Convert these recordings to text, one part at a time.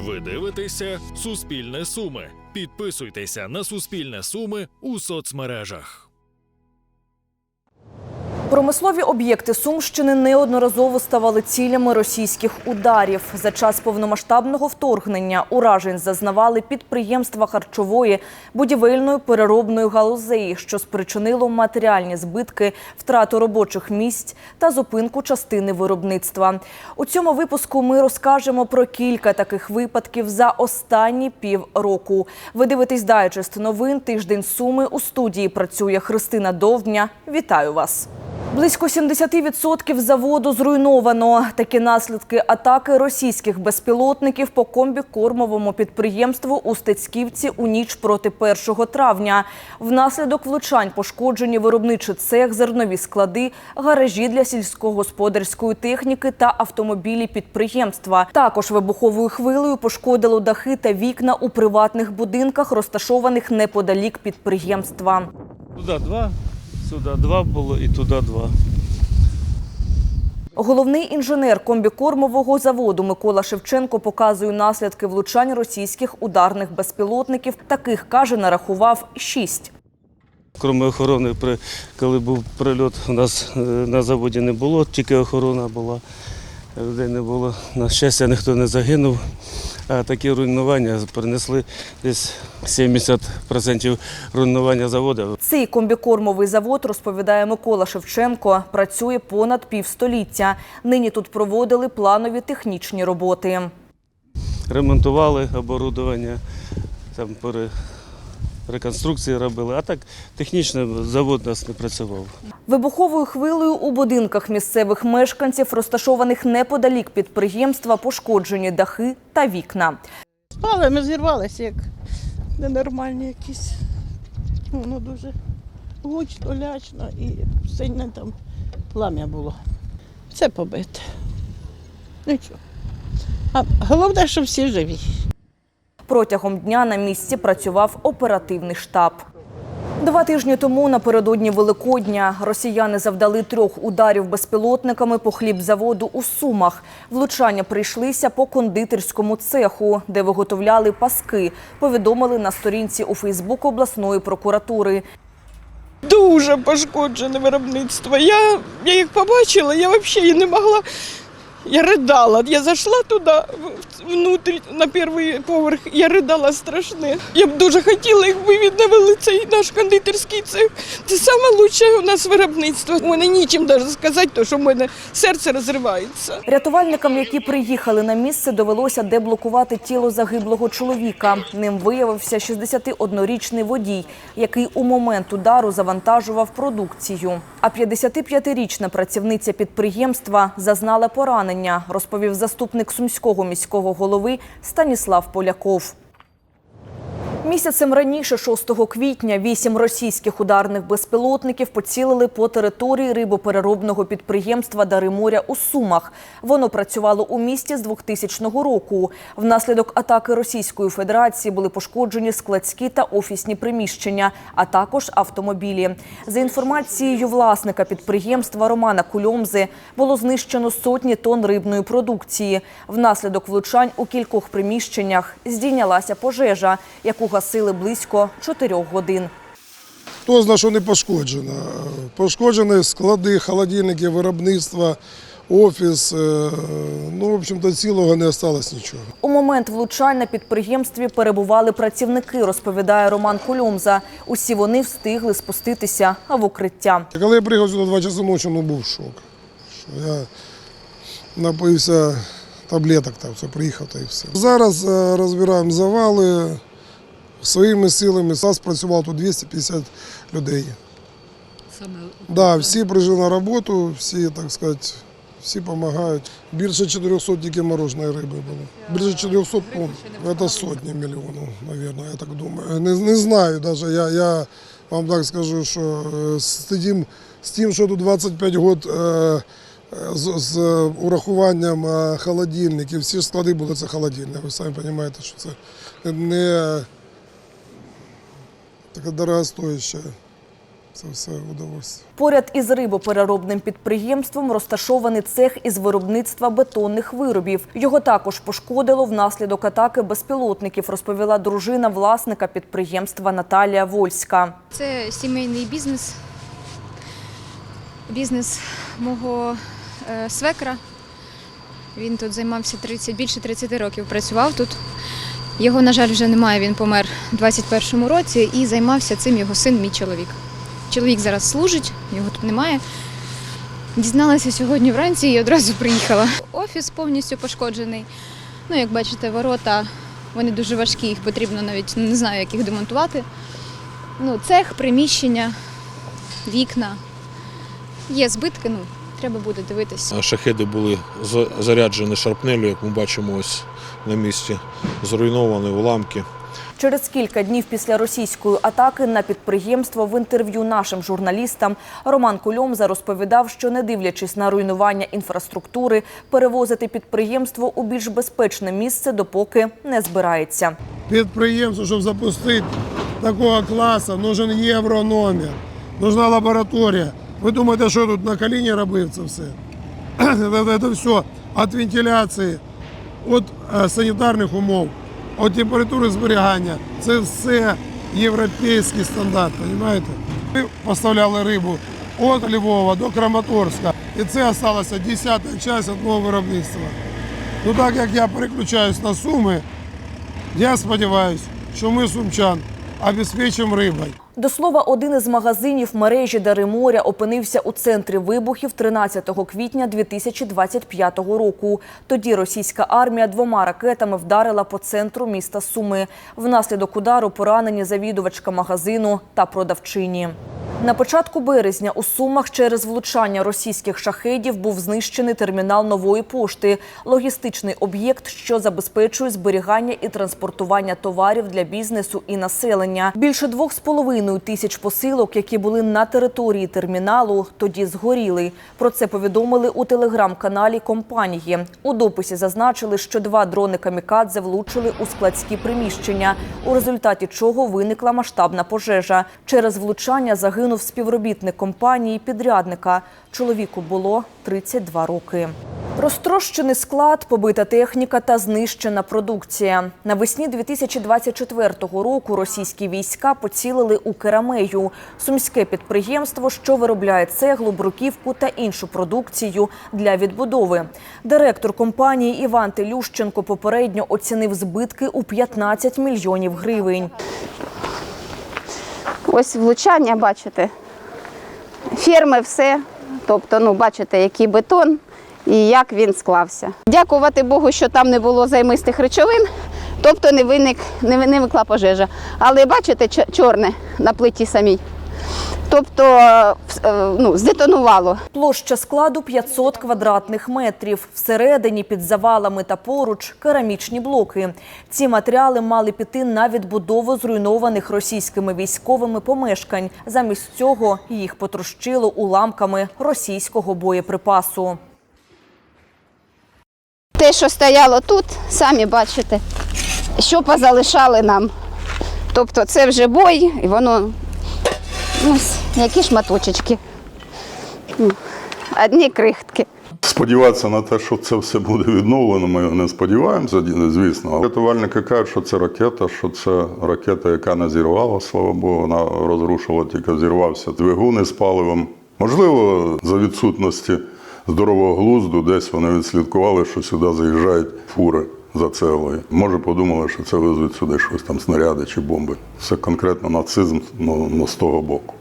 Ви дивитеся Суспільне Суми. Підписуйтеся на Суспільне Суми у соцмережах. Промислові об'єкти Сумщини неодноразово ставали цілями російських ударів. За час повномасштабного вторгнення уражень зазнавали підприємства харчової, будівельної, переробної галузей, що спричинило матеріальні збитки, втрату робочих місць та зупинку частини виробництва. У цьому випуску ми розкажемо про кілька таких випадків за останні півроку. Ви дивитесь дайджест новин тиждень суми. У студії працює Христина Довдня. Вітаю вас. Близько 70% заводу зруйновано. Такі наслідки атаки російських безпілотників по комбікормовому підприємству у Стецьківці у ніч проти 1 травня. Внаслідок влучань пошкоджені виробничий цех, зернові склади, гаражі для сільськогосподарської техніки та автомобілі підприємства. Також вибуховою хвилею пошкодило дахи та вікна у приватних будинках, розташованих неподалік підприємства. Туди два, сюди два було і туди два. Головний інженер комбікормового заводу Микола Шевченко показує наслідки влучань російських ударних безпілотників. Таких каже, нарахував шість. Крім охорони, коли був прильот, у нас е, на заводі не було, тільки охорона була. Людей не було. На щастя, ніхто не загинув. А такі руйнування принесли десь 70% руйнування заводу. Цей комбікормовий завод, розповідає Микола Шевченко, працює понад півстоліття. Нині тут проводили планові технічні роботи. Ремонтували оборудовання, там. Реконструкції робили. А так технічно завод у нас не працював. Вибуховою хвилею у будинках місцевих мешканців, розташованих неподалік підприємства, пошкоджені дахи та вікна. Спали, ми зірвалися як ненормальні якісь. Воно дуже гучно, лячно і сильне там плам'я було. Це побите. Нічого. А головне, що всі живі. Протягом дня на місці працював оперативний штаб. Два тижні тому напередодні Великодня росіяни завдали трьох ударів безпілотниками по хлібзаводу у Сумах. Влучання прийшлися по кондитерському цеху, де виготовляли паски. Повідомили на сторінці у Фейсбук обласної прокуратури. Дуже пошкоджене виробництво. Я, я їх побачила, я взагалі не могла. Я ридала. Я зайшла туди, в- внутрь, на перший поверх, я ридала страшне. Я б дуже хотіла, якби відновили цей наш кондитерський цех. Це найкраще у нас виробництво. У мене нічим навіть сказати, тому що в мене серце розривається. Рятувальникам, які приїхали на місце, довелося деблокувати тіло загиблого чоловіка. Ним виявився 61-річний водій, який у момент удару завантажував продукцію. А 55-річна працівниця підприємства зазнала поранення, розповів заступник сумського міського голови Станіслав Поляков. Місяцем раніше, 6 квітня, вісім російських ударних безпілотників поцілили по території рибопереробного підприємства Дари моря у Сумах. Воно працювало у місті з 2000 року. Внаслідок атаки Російської Федерації були пошкоджені складські та офісні приміщення, а також автомобілі. За інформацією власника підприємства Романа Кульомзи, було знищено сотні тонн рибної продукції. Внаслідок влучань у кількох приміщеннях здійнялася пожежа, яку гасили близько 4 годин. Хто знає, що не пошкоджено? Пошкоджені склади, холодильники, виробництва, офіс. е, Ну, в общем-то, цілого не осталось нічого. У момент влучань на підприємстві перебували працівники, розповідає Роман Кульомза. Усі вони встигли спуститися в укриття. Коли я приїхав сюди 2 часи ночі, ну був шок. Що я напився таблеток, там все, приїхав та і все. Зараз е, розбираємо завали своїми силами. САС працював тут 250 людей. Да, всі прийшли на роботу, всі, так сказати, всі допомагають. Більше 400 тільки мороженої риби було. Більше 400 тонн. Це сотні мільйонів, мабуть, я так думаю. Не, не знаю навіть, я, я вам так скажу, що е, з тим, з тим що тут 25 років е, з, з урахуванням е, холодильників, всі склади були це холодильне. Ви самі розумієте, що це не така дорогостояща це все удовольствие. Поряд із рибопереробним підприємством розташований цех із виробництва бетонних виробів. Його також пошкодило внаслідок атаки безпілотників, розповіла дружина власника підприємства Наталія Вольська. Це сімейний бізнес. Бізнес мого е, свекра. Він тут займався 30, більше 30 років, працював тут. Його, на жаль, вже немає, він помер у 21-му році і займався цим його син, мій чоловік. Чоловік зараз служить, його тут немає. Дізналася сьогодні вранці і одразу приїхала. Офіс повністю пошкоджений. Ну, як бачите, ворота вони дуже важкі, їх потрібно навіть не знаю, як їх демонтувати. Ну, цех, приміщення, вікна. Є збитки, ну, треба буде дивитися. Шахеди були заряджені шарпнелю, як ми бачимо ось на місці. Зруйновані уламки. Через кілька днів після російської атаки на підприємство в інтерв'ю нашим журналістам Роман Кульомза розповідав, що не дивлячись на руйнування інфраструктури, перевозити підприємство у більш безпечне місце, допоки не збирається. Підприємство, щоб запустити такого класу, нужен єврономер, нужна лабораторія. Ви думаєте, що тут на коліні робив це все? Це, це все від вентиляції, від санітарних умов, від температури зберігання. Це все європейський стандарт, розумієте? Ми поставляли рибу від Львова до Краматорська. І це залишилася десята часть одного виробництва. Ну так як я переключаюсь на суми, я сподіваюся, що ми сумчан обезпечимо рибою. До слова, один із магазинів мережі Дариморя опинився у центрі вибухів 13 квітня 2025 року. Тоді російська армія двома ракетами вдарила по центру міста Суми. Внаслідок удару поранені завідувачка магазину та продавчині. На початку березня у Сумах через влучання російських шахедів був знищений термінал нової пошти, логістичний об'єкт, що забезпечує зберігання і транспортування товарів для бізнесу і населення. Більше 2,5 частиною тисяч посилок, які були на території терміналу, тоді згоріли. Про це повідомили у телеграм-каналі компанії. У дописі зазначили, що два дрони камікадзе влучили у складські приміщення, у результаті чого виникла масштабна пожежа. Через влучання загинув співробітник компанії підрядника. Чоловіку було 32 роки. Розтрощений склад, побита техніка та знищена продукція. Навесні 2024 року російські війська поцілили у Керамею – сумське підприємство, що виробляє цеглу, бруківку та іншу продукцію для відбудови. Директор компанії Іван Телющенко попередньо оцінив збитки у 15 мільйонів гривень. Ось влучання, бачите. Ферми все. Тобто, ну, бачите, який бетон і як він склався. Дякувати Богу, що там не було займистих речовин, тобто не виник, не виникла пожежа. Але бачите, чорне на плиті самій. Тобто е, ну, здетонувало. Площа складу 500 квадратних метрів. Всередині під завалами та поруч керамічні блоки. Ці матеріали мали піти на відбудову зруйнованих російськими військовими помешкань. Замість цього їх потрощило уламками російського боєприпасу. Те, що стояло тут, самі бачите, що позалишали нам. Тобто це вже бой, і воно ось які шматочечки. Ну, Одні крихтки. Сподіватися на те, що це все буде відновлено, ми не сподіваємося, звісно. Рятувальники кажуть, що це ракета, що це ракета, яка не зірвала, слава Богу, вона розрушила, тільки зірвався двигун із паливом. Можливо, за відсутності здорового глузду, десь вони відслідкували, що сюди заїжджають фури за цеглою. Може, подумали, що це везуть сюди щось там снаряди чи бомби. Це конкретно нацизм ну, ну, з того боку.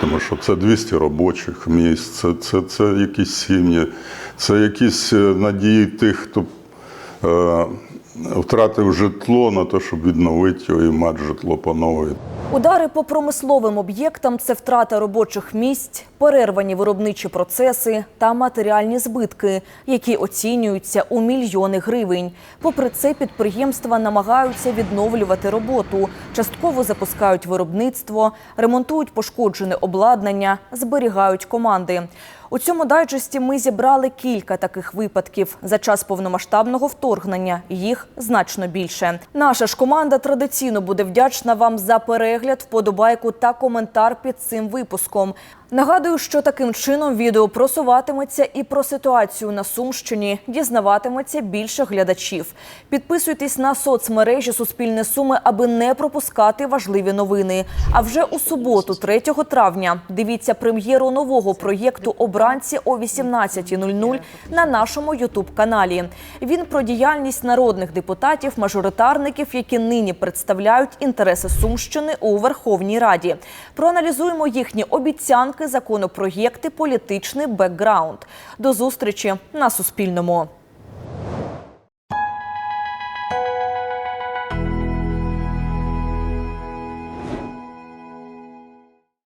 Тому що це 200 робочих місць, це, це, це якісь сім'ї, це якісь е, надії тих, хто е, втратив житло на те, щоб відновити його і мати житло по новій. Удари по промисловим об'єктам це втрата робочих місць, перервані виробничі процеси та матеріальні збитки, які оцінюються у мільйони гривень. Попри це, підприємства намагаються відновлювати роботу, частково запускають виробництво, ремонтують пошкоджене обладнання, зберігають команди. У цьому дайджесті ми зібрали кілька таких випадків. За час повномасштабного вторгнення їх значно більше. Наша ж команда традиційно буде вдячна вам за перегляд, вподобайку та коментар під цим випуском. Нагадую, що таким чином відео просуватиметься і про ситуацію на Сумщині дізнаватиметься більше глядачів. Підписуйтесь на соцмережі Суспільне Суми, аби не пропускати важливі новини. А вже у суботу, 3 травня, дивіться прем'єру нового проєкту Обранці о 18.00 на нашому Ютуб-каналі. Він про діяльність народних депутатів, мажоритарників, які нині представляють інтереси Сумщини у Верховній Раді. Проаналізуємо їхні обіцянки, законопроєкти, політичний бекграунд. До зустрічі на Суспільному.